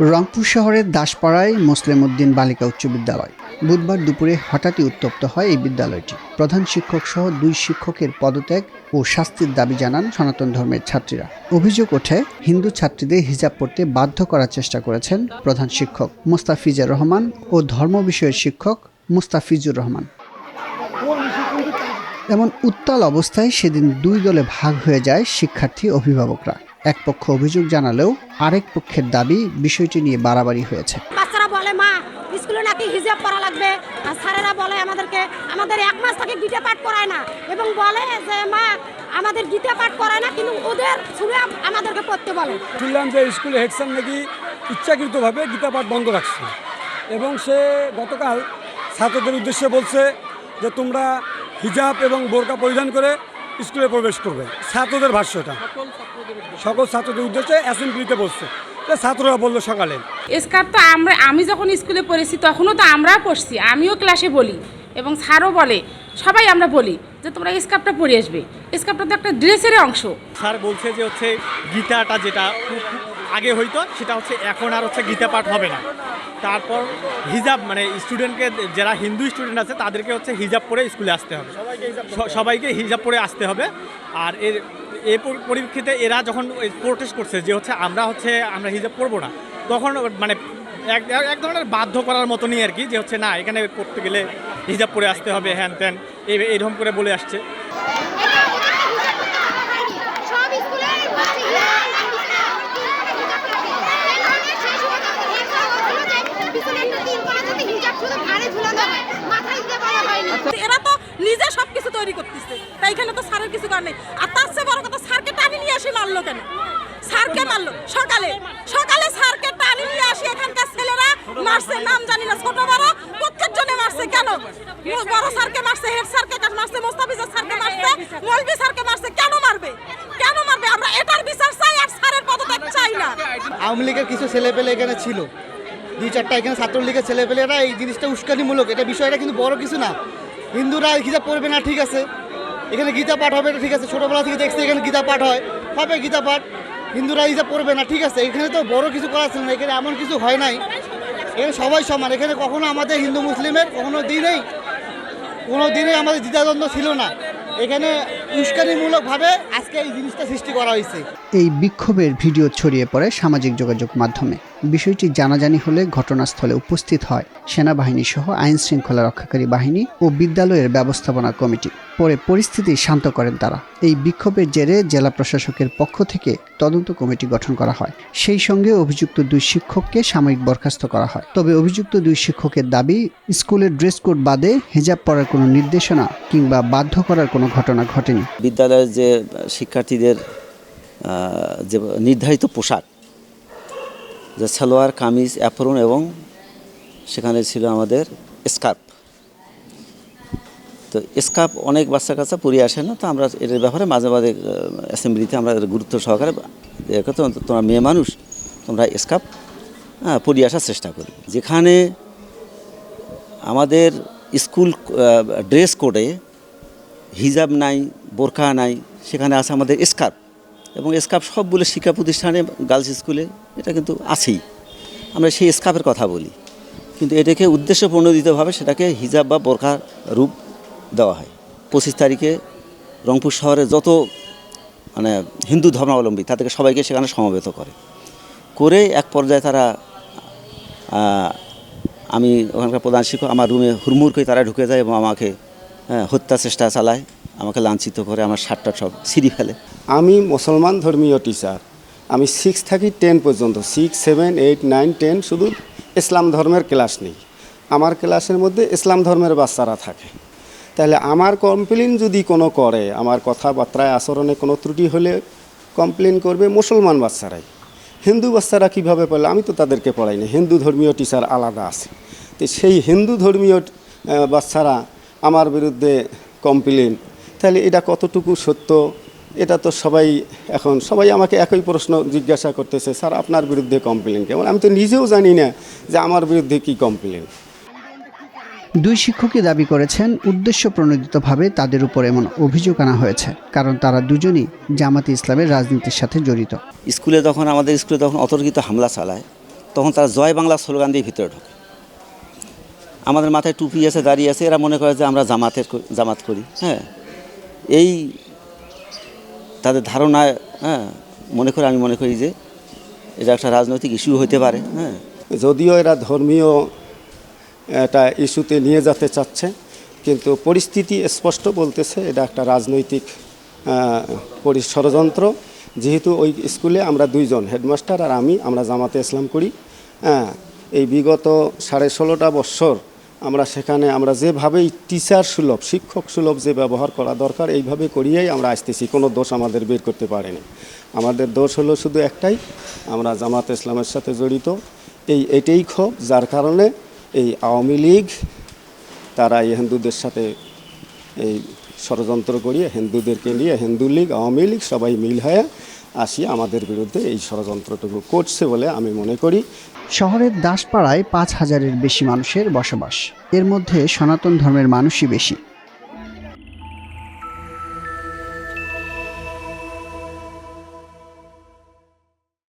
রংপুর শহরের দাসপাড়ায় মুসলিম উদ্দিন বালিকা উচ্চ বিদ্যালয়। বুধবার দুপুরে হঠাৎই উত্তপ্ত হয় এই বিদ্যালয়টি। প্রধান শিক্ষক সহ দুই শিক্ষকের পদত্যাগ ও শাস্তির দাবি জানান সনাতন ধর্মের ছাত্রীরা। অভিযোগ ওঠে, হিন্দু ছাত্রীদের হিজাব পড়তে বাধ্য করার চেষ্টা করেছেন প্রধান শিক্ষক মুস্তাফিজুর রহমান ও ধর্ম বিষয়ের শিক্ষক মুস্তাফিজুর রহমান। এমন উত্তাল অবস্থায় সেদিন দুই দলে ভাগ হয়ে যায় শিক্ষার্থী অভিভাবকরা। এক পক্ষ অভিযোগ জানালেও আরেক পক্ষের দাবি বিষয়টি নিয়ে বাড়াবাড়ি হয়েছে। বাচ্চারা বলে মা স্কুলে নাকি হিজাব পরা লাগবে। আর স্যারেরা বলে আমাদেরকে আমাদের এক মাস থেকে গীতা পাঠ করায় না। এবং বলে যে মা আমাদের গীতা পাঠ করায় না কিন্তু ওদের ছুঁড়ে আমাদেরকে পড়তে বলে। শুনলাম যে স্কুলে হেড স্যার নাকি ইচ্ছাকৃতভাবে গীতা পাঠ বন্ধ রাখছে। এবং সে গতকাল ছাত্রদের উদ্দেশ্যে বলছে যে তোমরা হিজাব এবং বোরকা পরিধান করে স্কুলে প্রবেশ করবে। ছাত্রদের ভাষ্যটা। সকল ছাত্রদের উদ্দেশ্যে অ্যাসেম্বলিতে বলছে তো ছাত্ররা বলল সকালে। স্কার্ফ তো আমরা আমি যখন স্কুলে পড়েছি তখনও তো আমরাও পড়ছি আমিও ক্লাসে বলি এবং স্যারও বলে সবাই আমরা বলি যে তোমরা স্কার্ফটা পরে আসবে। স্কার্ফটা তো একটা ড্রেসের অংশ। স্যার বলছে যে হচ্ছে গীতাটা যেটা খুব আগে হইতো সেটা হচ্ছে এখন আর হচ্ছে গীতা পাঠ হবে না। তারপর হিজাব মানে স্টুডেন্টকে যারা হিন্দু স্টুডেন্ট আছে তাদেরকে হচ্ছে হিজাব পরে স্কুলে আসতে হবে। সবাইকে হিজাব পরে আসতে হবে। আর এর এর পরিপ্রেক্ষিতে এরা যখন প্রোটেস্ট করছে যে হচ্ছে আমরা হচ্ছে, আমরা হিজাব পরবো না, তখন মানে এক ধরনের বাধ্য করার মতনই আর কি যে হচ্ছে না, এখানে পড়তে গেলে হিজাব পরে আসতে হবে, হ্যান ত্যান এইরকম করে বলে আসছে। এরা তো নিজে সব কিছু তৈরি করতেছে, তাই এখানে তো স্যারের কিছু কারণ নেই। আর তার চেয়ে বড় কথা স্যারকে টানি নিয়ে আসি মারলো কেন? স্যারকে মারলো? সকালে? সকালে স্যারকে টানি নিয়ে আসি এখানকার ছেলেরা। মারছে, নাম জানি না ছোট বড় প্রত্যেক জনে মারছে কেন? বড় স্যারকে মারছে, হেড স্যারকে মারছে, মোস্তাফিজের স্যারকে মারছে মলবি স্যারকে মারছে, কেন মারবে? কেন মারবে? আমরা এটার বিচার চাই আর স্যারের পদত্যাগ চাই না। আওয়ামী লীগের কিছু ছেলেপেলে এখানে ছিল। দুই চারটা এখানে ছাত্রলীগের ছেলেপেলেরা এই জিনিসটা উস্কানিমূলক। এটা বিষয়টা কিন্তু বড় কিছু না। হিন্দুরা গীতা পড়বে না, ঠিক আছে। এখানে গীতা পাঠ হবে, এটা ঠিক আছে। ছোটোবেলা থেকে দেখছি এখানে গীতা পাঠ হয়। হবে গীতা পাঠ, হিন্দুরা গীতা পড়বে না, ঠিক আছে? এখানে তো বড় কিছু করা ছিল না, এখানে এমন কিছু হয় নাই। এখানে সবাই সমান, এখানে কখনো আমাদের হিন্দু মুসলিমের কখনো দিনেই, কোনো দিনই আমাদের দ্বিতাদ্বন্দ্ব ছিল না। এখানে উস্কানিমূলকভাবে আজকে এই জিনিসটা সৃষ্টি করা হয়েছে। এই বিক্ষোভের ভিডিও ছড়িয়ে পড়ে সামাজিক যোগাযোগ মাধ্যমে। বিষয়টি জানাজানি হলে ঘটনাস্থলে উপস্থিত হয় সেনাবাহিনী সহ আইন শৃঙ্খলা রক্ষাকারী বাহিনী ও বিদ্যালয়ের ব্যবস্থাপনা কমিটি। পরে পরিস্থিতি শান্ত করেন তারা। এই বিক্ষোভের জেরে জেলা প্রশাসকের পক্ষ থেকে তদন্ত কমিটি গঠন করা হয়। সেই সঙ্গে অভিযুক্ত দুই শিক্ষককে সাময়িক বরখাস্ত করা হয়। তবে অভিযুক্ত দুই শিক্ষকের দাবি, স্কুলের ড্রেস কোড বাদে হেজাব পরার কোনো নির্দেশনা কিংবা বাধ্য করার কোনো ঘটনা ঘটেনি। বিদ্যালয়ের যে শিক্ষার্থীদের যে নির্ধারিত পোশাক যে সালোয়ার, কামিজ, অ্যাপ্রন এবং সেখানে ছিল আমাদের স্কার্প তো স্কার্প অনেক বাচ্চা কাচ্চা পরিয়ে আসে না, তো আমরা এটার ব্যাপারে মাঝে মাঝে অ্যাসেম্বলিতে আমরা গুরুত্ব সহকারে তোমরা মেয়ে মানুষ, তোমরা স্কার্প হ্যাঁ পরিয়ে আসার চেষ্টা করি। যেখানে আমাদের স্কুল ড্রেস কোডে হিজাব নাই, বোরখা নাই, সেখানে আছে আমাদের স্কার্প এবং স্কার্প সবগুলো শিক্ষা প্রতিষ্ঠানে গার্লস স্কুলে এটা কিন্তু আছেই। আমরা সেই স্কার্পের কথা বলি। কিন্তু এটাকে উদ্দেশ্য প্রণোদিতভাবে সেটাকে হিজাব বা বোরখা রূপ দেওয়া হয়। পঁচিশ তারিখে রংপুর শহরে যত মানে হিন্দু ধর্মাবলম্বী তাদেরকে সবাইকে সেখানে সমবেত করে। করে এক পর্যায়ে তারা আমি ওখানকার প্রধান শিক্ষক আমার রুমে হুড়মুড় করে তারা ঢুকে যায় এবং আমাকে হ্যাঁ, হত্যা চেষ্টা চালায়। আমাকে লাঞ্ছিত করে আমার শার্টটা সব ছিঁড়ি ফেলে। আমি মুসলমান ধর্মীয় টিচার আমি সিক্স থাকি টেন পর্যন্ত six seven eight nine ten শুধু ইসলাম ধর্মের ক্লাস নেই। আমার ক্লাসের মধ্যে ইসলাম ধর্মের বাচ্চারা থাকে। তাহলে আমার কমপ্লেন যদি কোনো করে, আমার কথাবার্তায়, আচরণে কোনো ত্রুটি হলে কমপ্লেন করবে মুসলমান বাচ্চারাই। হিন্দু বাচ্চারা কীভাবে পড়লে? আমি তো তাদেরকে পড়াই না। হিন্দু ধর্মীয় টিচার আলাদা আছে। তো সেই হিন্দু ধর্মীয় বাচ্চারা আমার বিরুদ্ধে কমপ্লেন তাহলে এটা কতটুকু সত্য? এটা তো সবাই এখন সবাই আমাকে একই প্রশ্ন জিজ্ঞাসা করতেছে স্যার আপনার বিরুদ্ধে কমপ্লেন কেমন? আমি তো নিজেও জানি না যে আমার বিরুদ্ধে কি কমপ্লেন দুই শিক্ষকই দাবি করেছেন উদ্দেশ্য প্রণোদিতভাবে তাদের উপর এমন অভিযোগ আনা হয়েছে কারণ তারা দুজনই জামাতে ইসলামের রাজনীতির সাথে জড়িত। স্কুলে যখন আমাদের স্কুলে তখন অতর্কিত হামলা চালায় তখন তারা জয় বাংলা স্লোগান দিয়ে ভিতরে ঢোকে। আমাদের মাথায় টুপি আছে দাঁড়িয়ে আছে এরা মনে করে যে আমরা জামাতের জামাত করি হ্যাঁ? এই তাদের ধারণায় হ্যাঁ মনে করে আমি মনে করি যে এটা একটা রাজনৈতিক ইস্যু হতে পারে হ্যাঁ। যদিও এরা ধর্মীয় একটা ইস্যুতে নিয়ে যেতে চাচ্ছে, কিন্তু পরিস্থিতি স্পষ্ট বলতেছে এটা একটা রাজনৈতিক ষড়যন্ত্র। যেহেতু ওই স্কুলে আমরা দুইজন, হেডমাস্টার আর আমি, আমরা জামাতে ইসলাম করি হ্যাঁ। এই বিগত সাড়ে ষোলোটা বৎসর আমরা সেখানে, আমরা যেভাবেই টিচার সুলভ, শিক্ষক সুলভ যে ব্যবহার করা দরকার, এইভাবে করিয়েই আমরা আসতেছি। কোনো দোষ আমাদের বের করতে পারেনি। আমাদের দোষ হলো শুধু একটাই, আমরা জামাত ইসলামের সাথে জড়িত। এই এটাই ক্ষোভ, যার কারণে এই আওয়ামী লীগ, তারা এই হিন্দুদের সাথে এই ষড়যন্ত্র করিয়ে, হিন্দুদেরকে নিয়ে, হিন্দু লীগ, আওয়ামী লীগ, সবাই মিল হয়ে আসি, আমাদের বিরুদ্ধে এই ষড়যন্ত্রটুকু করছে বলে আমি মনে করি। শহরের দাসপাড়ায় পাঁচ হাজারের বেশি মানুষের বসবাস। এর মধ্যে সনাতন ধর্মের মানুষই বেশি।